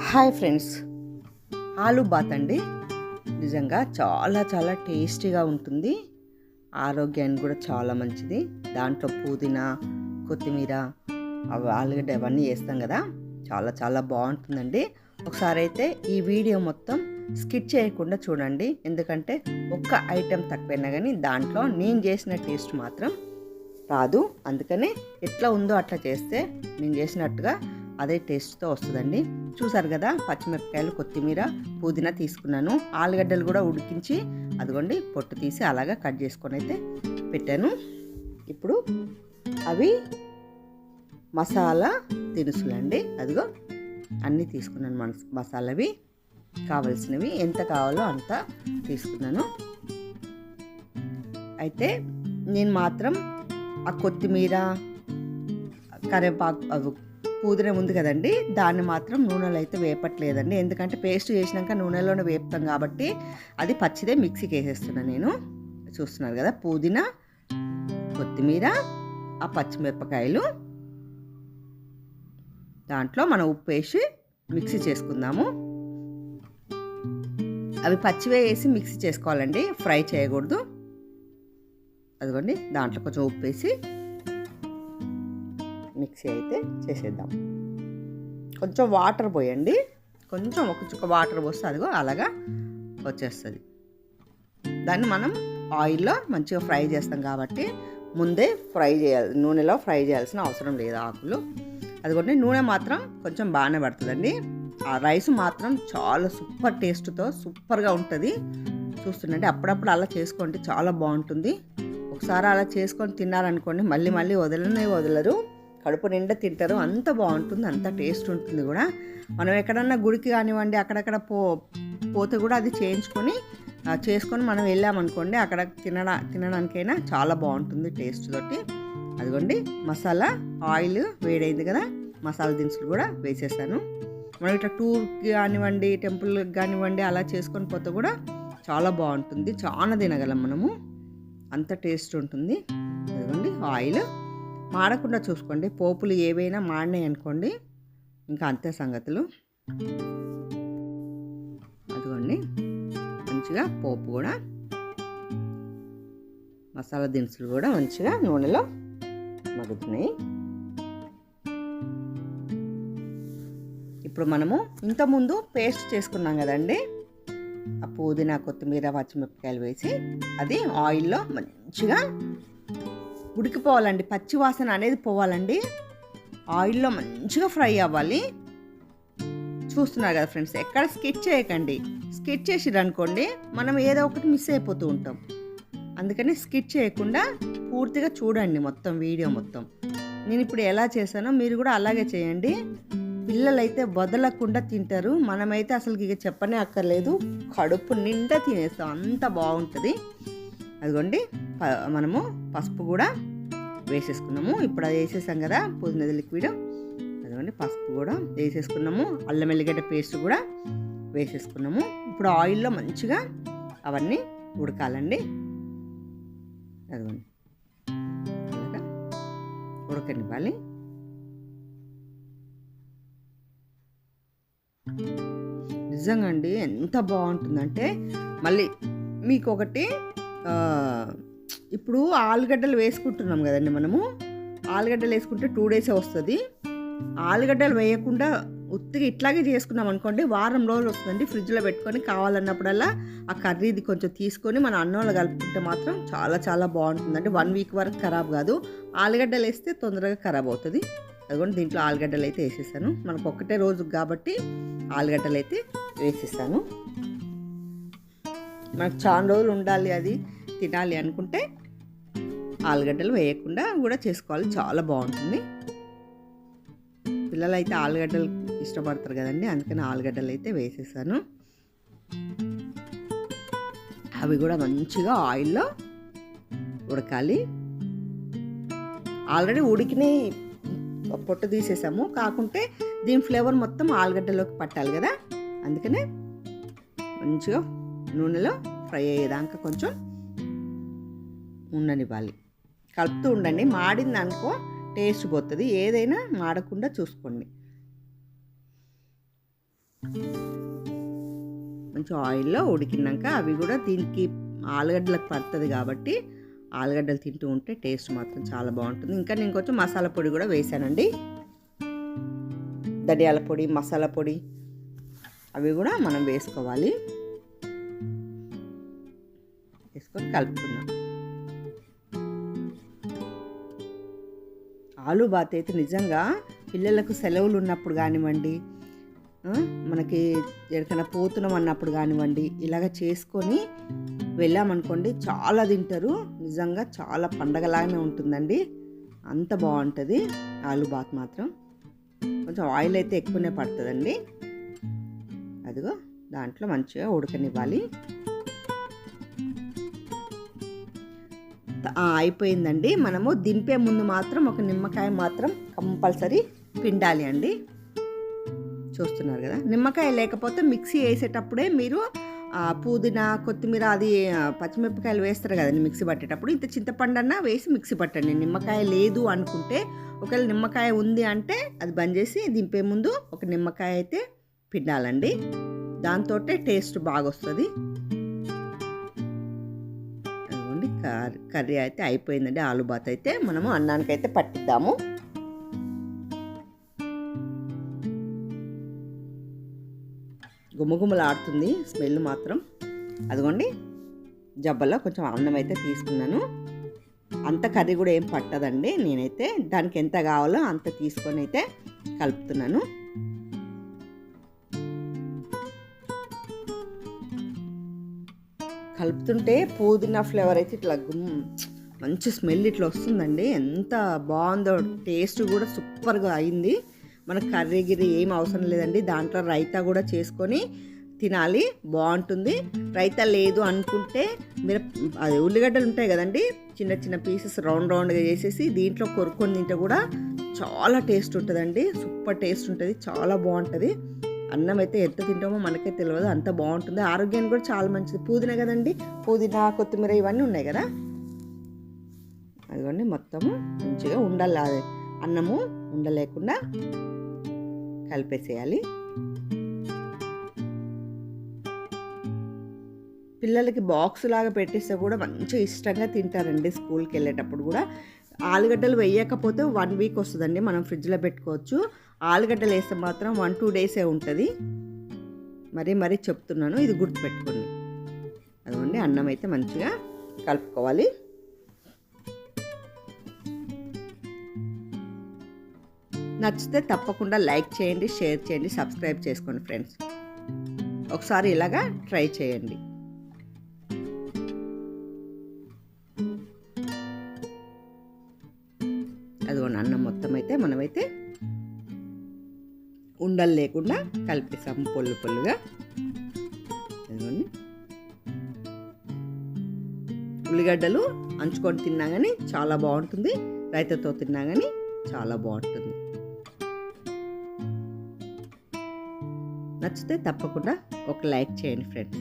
Hi friends. ఆలు bath అండి. నిజంగా చాలా చాలా టేస్టీగా ఉంటుంది. ఆరోగ్యానికి కూడా చాలా మంచిది. దాంట్లో పుదీనా కొత్తిమీర అవి ఆలుగడ్డ అవన్నీ వేస్తాం కదా. చాలా చాలా బాగుంటుందండి. ఒకసారి అయితే ఈ వీడియో మొత్తం స్కిప్ చేయకుండా చూడండి. ఎందుకంటే ఒక్క ఐటెం తక్కువైనా కానీ దాంట్లో నేను చేసిన టేస్ట్ మాత్రం రాదు. అందుకనే ఎట్లా ఉందో అట్లా చేస్తే నేను చేసినట్టుగా అదే టేస్ట్తో వస్తుందండి. చూసారు కదా పచ్చిమిరపకాయలు కొత్తిమీర పుదీనా తీసుకున్నాను. ఆలుగడ్డలు కూడా ఉడికించి అదిగోండి పొట్టు తీసి అలాగా కట్ చేసుకొని అయితే పెట్టాను. ఇప్పుడు అవి మసాలా దినుసులు అండి. అదిగో అన్నీ తీసుకున్నాను మన మసాలావి. కావలసినవి ఎంత కావాలో అంత తీసుకున్నాను. అయితే నేను మాత్రం ఆ కొత్తిమీర కరివేపాకు అవి పుదీనా ఉంది కదండి దాన్ని మాత్రం నూనెలో అయితే వేపట్లేదండి. ఎందుకంటే పేస్ట్ చేసినాక నూనెలోనే వేపుతాం కాబట్టి అది పచ్చిదే మిక్సీకి వేసేస్తున్నాను నేను. చూస్తున్నారు కదా పుదీనా కొత్తిమీర ఆ పచ్చిమిరపకాయలు. దాంట్లో మనం ఉప్పు వేసి మిక్సీ చేసుకుందాము. అవి పచ్చివే వేసి మిక్సీ చేసుకోవాలండి ఫ్రై చేయకూడదు. అదిగోండి దాంట్లో కొంచెం ఉప్పు వేసి మిక్సీ అయితే చేసేద్దాం. కొంచెం వాటర్ పోయండి. కొంచెం ఒక చుక్క వాటర్ పోస్తే అదిగో అలాగా వచ్చేస్తుంది. దాన్ని మనం ఆయిల్లో మంచిగా ఫ్రై చేస్తాం కాబట్టి ముందే ఫ్రై చేయాలి నూనెలో ఫ్రై చేయాల్సిన అవసరం లేదు ఆకులు. అదిగోండి నూనె మాత్రం కొంచెం బాగానే పడుతుందండి. ఆ రైస్ మాత్రం చాలా సూపర్ టేస్ట్తో సూపర్గా ఉంటుంది. చూస్తుండండి అప్పుడప్పుడు అలా చేసుకోండి చాలా బాగుంటుంది. ఒకసారి అలా చేసుకొని తిన్నారనుకోండి మళ్ళీ మళ్ళీ వదలనే వదలరు. కడుపు నిండా తింటారు. అంత బాగుంటుంది అంత టేస్ట్ ఉంటుంది కూడా. మనం ఎక్కడన్నా గుడికి కానివ్వండి అక్కడక్కడ పో పోతే కూడా అది చేయించుకొని చేసుకొని మనం వెళ్ళామనుకోండి అక్కడ తినడా తినడానికైనా చాలా బాగుంటుంది టేస్ట్ తోటి. అదిగోండి మసాలా ఆయిల్ వేడైంది కదా మసాలా దినుసులు కూడా వేసేసాను. మనం ఇట్లా టూర్కి కానివ్వండి టెంపుల్కి కానివ్వండి అలా చేసుకొని పోతే కూడా చాలా బాగుంటుంది. చాలా తినగలం మనము. అంత టేస్ట్ ఉంటుంది. అదిగోండి ఆయిల్ మాడకుండా చూసుకోండి. పోపులు ఏవైనా మాడినాయి అనుకోండి ఇంకా అంతే సంగతులు. అదిగోండి. మంచిగా పోపు కూడా మసాలా దినుసులు కూడా మంచిగా నూనెలో మగ్గుతున్నాయి. ఇప్పుడు మనము ఇంతకుముందు పేస్ట్ చేసుకున్నాం కదండి. ఆ పుదీనా కొత్తిమీర పచ్చిమిరపకాయలు వేసి అది ఆయిల్లో మంచిగా ఉడికిపోవాలండి. పచ్చి వాసన అనేది పోవాలండి. ఆయిల్లో మంచిగా ఫ్రై అవ్వాలి. చూస్తున్నారు కదా ఫ్రెండ్స్ ఎక్కడ స్కెచ్ చేయకండి. స్కెచ్ చేసిర్రు అనుకోండి మనం ఏదో ఒకటి మిస్ అయిపోతూ ఉంటాం. అందుకని స్కిట్ చేయకుండా పూర్తిగా చూడండి మొత్తం వీడియో మొత్తం. నేను ఇప్పుడు ఎలా చేశానో మీరు కూడా అలాగే చేయండి. పిల్లలైతే వదలకుండా తింటారు. మనమైతే అసలు ఇక చెప్పనే అక్కర్లేదు. కడుపు నిండా తినేస్తాం. అంత బాగుంటుంది. అదిగోండి ప- మనము పసుపు కూడా వేసేసుకున్నాము. ఇప్పుడు అది వేసేసాం కదా పుదీనది లిక్విడ్ అదిగోండి పసుపు కూడా వేసేసుకున్నాము. అల్లం ఎల్లిగడ్డ పేస్ట్ కూడా వేసేసుకున్నాము. ఇప్పుడు ఆయిల్లో మంచిగా అవన్నీ ఉడకాలండి. అదిగోండి. ఉడకనివ్వాలి. నిజంగా అండి ఎంత బాగుంటుందంటే మళ్ళీ మీకు ఒకటి ఇప్పుడు ఆలుగడ్డలు వేసుకుంటున్నాం కదండి మనము. ఆలుగడ్డలు వేసుకుంటే టూ డేసే వస్తుంది. ఆలుగడ్డలు వేయకుండా ఉత్తిగా ఇట్లాగే చేసుకున్నాం అనుకోండి వారం రోజులు వస్తుందండి ఫ్రిడ్జ్లో పెట్టుకొని కావాలన్నప్పుడల్లా ఆ కర్రీది కొంచెం తీసుకొని మన అన్నంలో కలుపుకుంటే మాత్రం చాలా చాలా బాగుంటుందండి. వన్ వీక్ వరకు ఖరాబ్ కాదు. ఆలుగడ్డలు వేస్తే తొందరగా ఖరాబ్ అవుతుంది. అదిగోండి దీంట్లో ఆలుగడ్డలు అయితే వేసేసాను. మనకు ఒక్కటే రోజు కాబట్టి ఆలుగడ్డలు అయితే వేసేసాను. మనకు చాలా రోజులు ఉండాలి అది తినాలి అనుకుంటే ఆలుగడ్డలు వేయకుండా కూడా చేసుకోవాలి. చాలా బాగుంటుంది. పిల్లలు అయితే ఆలుగడ్డలు ఇష్టపడతారు కదండి అందుకని ఆలుగడ్డలు అయితే వేసేసాను. అవి కూడా మంచిగా ఆయిల్లో ఉడకాలి. ఆల్రెడీ ఉడికిని పొట్టు తీసేసాము. కాకుంటే దీని ఫ్లేవర్ మొత్తం ఆలుగడ్డలోకి పట్టాలి కదా అందుకనే మంచిగా నూనెలో ఫ్రై అయ్యేదాకా కొంచెం ఉండనివ్వాలి. కలుపుతూ ఉండండి. మాడింది అనుకో టేస్ట్ పోతుంది. ఏదైనా మాడకుండా చూసుకోండి. కొంచెం ఆయిల్లో ఉడికినాక అవి కూడా దీనికి ఆలుగడ్డలకు పడుతుంది కాబట్టి ఆలుగడ్డలు తింటూ ఉంటే టేస్ట్ మాత్రం చాలా బాగుంటుంది. ఇంకా నేను కొంచెం మసాలా పొడి కూడా వేసానండి. ధనియాల పొడి మసాలా పొడి అవి కూడా మనం వేసుకోవాలి. తీసుకొని కలుపుకుందాం. ఆలు బాత్ అయితే నిజంగా పిల్లలకు సెలవులు ఉన్నప్పుడు కానివ్వండి మనకి ఎక్కడికైనా పోతున్నాం అన్నప్పుడు కానివ్వండి ఇలాగ చేసుకొని వెళ్ళామనుకోండి చాలా తింటారు. నిజంగా చాలా పండగలాగానే ఉంటుందండి. అంత బాగుంటుంది ఆలు బాత్ మాత్రం. కొంచెం ఆయిల్ అయితే ఎక్కువనే పడుతుందండి. అదిగో దాంట్లో మంచిగా ఉడకనివ్వాలి. అయిపోయిందండి. మనము దింపే ముందు మాత్రం ఒక నిమ్మకాయ మాత్రం కంపల్సరీ పిండాలి అండి. చూస్తున్నారు కదా. నిమ్మకాయ లేకపోతే మిక్సీ వేసేటప్పుడే మీరు పుదీనా కొత్తిమీర అది పచ్చిమిరపకాయలు వేస్తారు కదండి మిక్సీ పట్టేటప్పుడు. ఇంత చింతపండు అన్నా వేసి మిక్సీ పట్టండి. నిమ్మకాయ లేదు అనుకుంటే ఒకవేళ నిమ్మకాయ ఉంది అంటే అది బంద్ చేసి దింపే ముందు ఒక నిమ్మకాయ అయితే పిండాలండి. దాంతో టేస్ట్ బాగా వస్తుంది కర్రీ కర్రీ అయితే అయిపోయిందండి. ఆలు బాత్ అయితే మనము అన్నానికి అయితే పట్టిద్దాము. గుమగుమలాడుతుంది స్మెల్ మాత్రం. అదిగోండి జబ్బలో కొంచెం అన్నం అయితే తీసుకున్నాను. అంత కర్రీ కూడా ఏం పట్టదండి. నేనైతే దానికి ఎంత కావాలో అంత తీసుకొని అయితే కలుపుతున్నాను. కలుపుతుంటే పుదీనా ఫ్లేవర్ అయితే ఇట్లా గుమ్ మంచి స్మెల్ ఇట్లా వస్తుందండి. ఎంత బాగుందో టేస్ట్ కూడా సూపర్గా అయింది. మనకు కర్రీ గిర్రీ ఏం అవసరం లేదండి. దాంట్లో రైతా కూడా చేసుకొని తినాలి. బాగుంటుంది. రైతా లేదు అనుకుంటే మీరు అది ఉల్లిగడ్డలు ఉంటాయి కదండి. చిన్న చిన్న పీసెస్ రౌండ్ రౌండ్గా చేసేసి దీంట్లో కొరుక్కొని తింటే కూడా చాలా టేస్ట్ ఉంటుందండి. సూపర్ టేస్ట్ ఉంటుంది. చాలా బాగుంటుంది. అన్నం అయితే ఎంత తింటామో మనకే తెలియదు అంత బాగుంటుంది. ఆరోగ్యానికి కూడా చాలా మంచిది. పుదీనా కదండి? పుదీనా కొత్తిమీర ఇవన్నీ ఉన్నాయి కదా? అదిగోండి మొత్తము మంచిగా ఉండాలి. అది అన్నము ఉండలేకుండా కలిపేసేయాలి. పిల్లలకి బాక్స్ లాగా పెట్టిస్తే కూడా మంచిగా ఇష్టంగా తింటారండి స్కూల్కి వెళ్ళేటప్పుడు కూడా. ఆలుగడ్డలు వేయకపోతే వన్ వీక్ వస్తుందండి మనం ఫ్రిడ్జ్లో పెట్టుకోవచ్చు. ఆలుగడ్డలు వేస్తే మాత్రం వన్ టూ డేసే ఉంటుంది. మరీ మరీ చెప్తున్నాను ఇది గుర్తుపెట్టుకోండి. అదిగోండి అన్నం అయితే మంచిగా కలుపుకోవాలి. నచ్చితే తప్పకుండా లైక్ చేయండి షేర్ చేయండి సబ్స్క్రైబ్ చేసుకోండి ఫ్రెండ్స్. ఒకసారి ఇలాగా ట్రై చేయండి. అదిగోండి అన్నం మొత్తం అయితే మనమైతే ఉండలు లేకుండా కలిపేసాము పొల్లు పొల్లుగా. ఉల్లిగడ్డలు అంచుకొని తిన్నా కానీ చాలా బాగుంటుంది. రైతాతో తిన్నా కానీ చాలా బాగుంటుంది. నచ్చితే తప్పకుండా ఒక లైక్ చేయండి ఫ్రెండ్స్.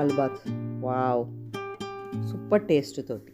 ఆలు బాత్ వావ్ సూపర్ టేస్ట్ తోటి